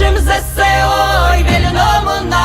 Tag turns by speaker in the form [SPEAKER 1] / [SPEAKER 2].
[SPEAKER 1] нашим ЗСО й вільному народу,